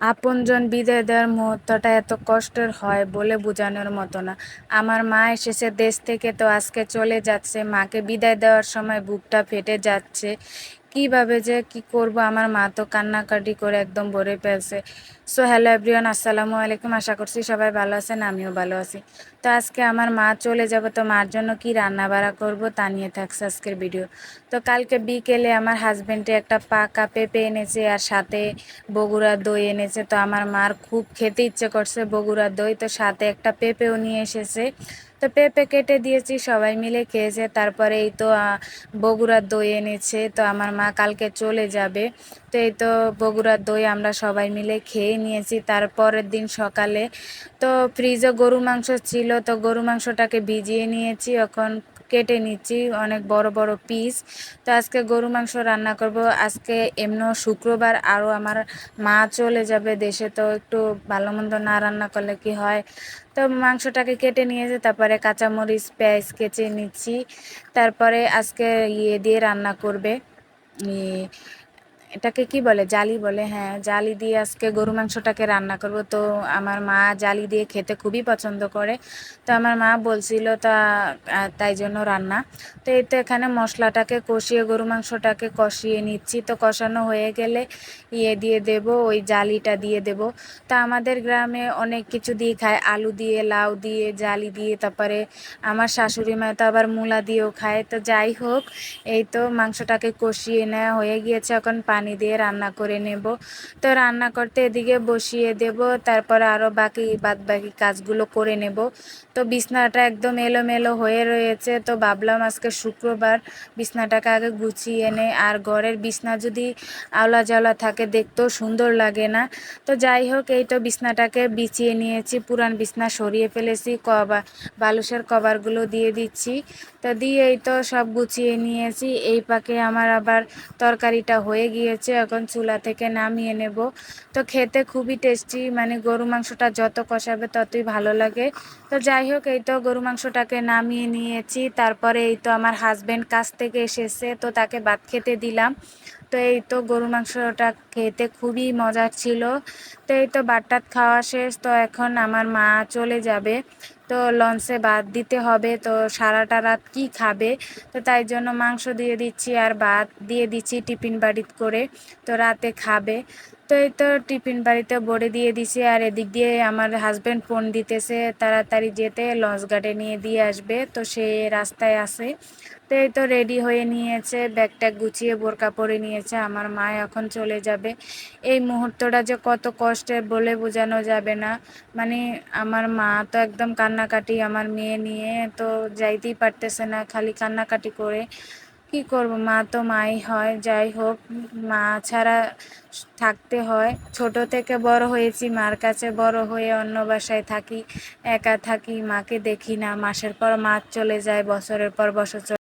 আপনজন বিদায় দেওয়ার মুহূর্তটা এত কষ্টের হয় বলে বোঝানোর মতো না। আমার মা এসেছে, দেশ থেকে তো আজকে চলে যাচ্ছে। মাকে বিদায় দেওয়ার সময় বুকটা ফেটে যাচ্ছে। কীভাবে যে কি করব? আমার মা তো কান্নাকাটি করে একদম ভরে ফেলছে। সো হ্যালো এভরিওয়ান আসসালামু আলাইকুম। আশা করছি সবাই ভালো আছেন, আমিও ভালো আছি। তো আজকে আমার মা চলে যাব, তো মার জন্য কি রান্না বাড়া করব তা নিয়ে থাকছে আজকের ভিডিও তো কালকে বিকেলে আমার হাজব্যান্ডে একটা পাকা পেঁপে এনেছে আর সাথে বগুড়া দই এনেছে। তো আমার মার খুব খেতে ইচ্ছে করছে বগুড়া দই। তো সাথে একটা পেঁপেও নিয়ে এসেছে। তো পেঁপে কেটে দিয়েছি, সবাই মিলে খেয়েছে। তারপরে এই তো বগুড়ার দই এনেছে। তো আমার মা কালকে চলে যাবে। তো এই তো বগুড়ার দই আমরা সবাই মিলে খেয়ে নিয়েছি। তারপরের দিন সকালে তো ফ্রিজে গরু মাংস ছিল। তো গরু মাংসটাকে ভিজিয়ে নিয়েছি। এখন কেটে নিচ্ছি, অনেক বড় বড় পিস তো আজকে গরু মাংস রান্না করব। আজকে এমন শুক্রবার, আরও আমার মা চলে যাবে দেশে, তো একটু ভালো মন্দ না রান্না করলে কি হয়? তো মাংসটাকে কেটে নিয়েছে তারপরে কাঁচামরিচ, পেঁয়াজ কেচে নিচ্ছি। তারপরে আজকে ইয়ে দিয়ে রান্না করবে এটাকে কি বলে? জালি বলে হ্যাঁ জালি দিয়ে আজকে গরু মাংসটাকে রান্না করব। তো আমার মা জালি দিয়ে খেতে খুবই পছন্দ করে। তো আমার মা বলছিল তা তাই জন্য রান্না। তো এই তো এখানে মশলাটাকে কষিয়ে, গরু মাংসটাকে কষিয়ে নিচ্ছি। তো কষানো হয়ে গেলে ইয়ে দিয়ে দেব, ওই জালিটা দিয়ে দেব। তা আমাদের গ্রামে অনেক কিছু দিয়ে খায়। আলু দিয়ে, লাউ দিয়ে, জালি দিয়ে, তারপরে আমার শাশুড়ি মা তো আবার মূলা দিয়েও খায়। তো যাই হোক, এই তো মাংসটাকে কষিয়ে নেওয়া হয়ে গিয়েছে। এখন পানি দিয়ে রান্না করে নেব। তো রান্না করতে এদিকে বসিয়ে দেব, তারপর আরও বাকি বাদ বাকি কাজগুলো করে নেব। তো বিছনাটা একদম এলোমেলো হয়ে রয়েছে, তো ভাবলাম আজকে শুক্রবার, বিছনাটাকে আগে গুছিয়ে এনে আর ঘরের বিছনা যদি আওলা জাওলা থাকে, দেখতেও সুন্দর লাগে না। তো যাই হোক, এই তো বিছনাটাকে বিছিয়ে নিয়েছি, পুরান বিছনা সরিয়ে ফেলেছি, কবা, বালুসের কভারগুলো দিয়ে দিচ্ছি। তো দিয়ে এই তো সব গুছিয়ে নিয়েছি। এই পাকে আমার আবার তরকারিটা হয়ে গিয়েছে, এখন চুলা থেকে নামিয়ে নেব। তো খেতে খুবই টেস্টি মানে গরু মাংসটা যত কষাবে ততই ভালো লাগে। তো যাই হোক, এই তো গরু মাংসটাকে নামিয়ে নিয়েছি। তারপরে এই তো আমার হাজব্যান্ড কাছ থেকে এসেছে, তো তাকে ভাত খেতে দিলাম। তো এই তো গরু মাংসটা খেতে খুবই মজার ছিল। তো এই তো বাটটাত খাওয়া শেষ, তো এখন আমার মা চলে যাবে। তো লঞ্চে বাদ দিতে হবে। তো সারাটা রাত কি খাবে? তো তাই জন্য মাংস দিয়ে দিচ্ছি আর ভাত দিয়ে দিচ্ছি টিফিন বাড়ি করে। তো রাতে খাবে। তো এই তো টিফিন বাড়িতে বড়ে দিয়ে দিছে, আর এদিক দিয়ে আমার হাজব্যান্ড ফোন দিতেছে, তাড়াতাড়ি যেতে লঞ্চ গার্ডে নিয়ে দিয়ে আসবে। তো সে রাস্তায় আসে তো এই তো রেডি হয়ে নিয়েছে ব্যাগটা গুছিয়ে বোরকা পরে নিয়েছে। আমার মা এখন চলে যাবে। এই মুহূর্তটা যে কত কষ্টের বলে বোঝানো যাবে না। মানে আমার মা তো একদম কান্নাকাটি, আমার মেয়ে নিয়ে তো যাইতেই পারতেছে না, খালি কান্নাকাটি করে। কি করব? মা তো মাই হয়, যাই হোক, মা ছাড়া থাকতে হয়। ছোট থেকে বড় হয়েছি, মার কাছে বড় হয়ে অন্য বাসায় থাকি, একা থাকি, মাকে দেখি না। মাসের পর মা চলে যায়, বছরের পর বছর